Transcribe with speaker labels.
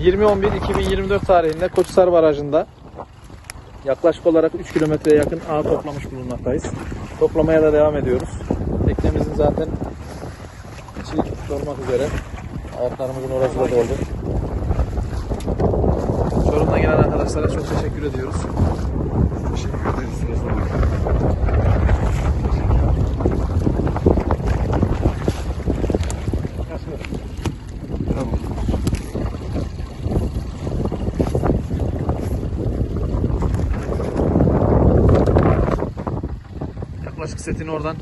Speaker 1: 20.11.2024 tarihinde Koçhisar Barajı'nda yaklaşık olarak 3 kilometreye yakın ağ toplamış bulunmaktayız. Toplamaya da devam ediyoruz. Teknemizin zaten içi dolmak üzere. Ağıtlarımızın orası da doldu. Çorum'dan gelen arkadaşlara çok teşekkür ediyoruz.
Speaker 2: Teşekkür
Speaker 1: Yaklaşık setin oradan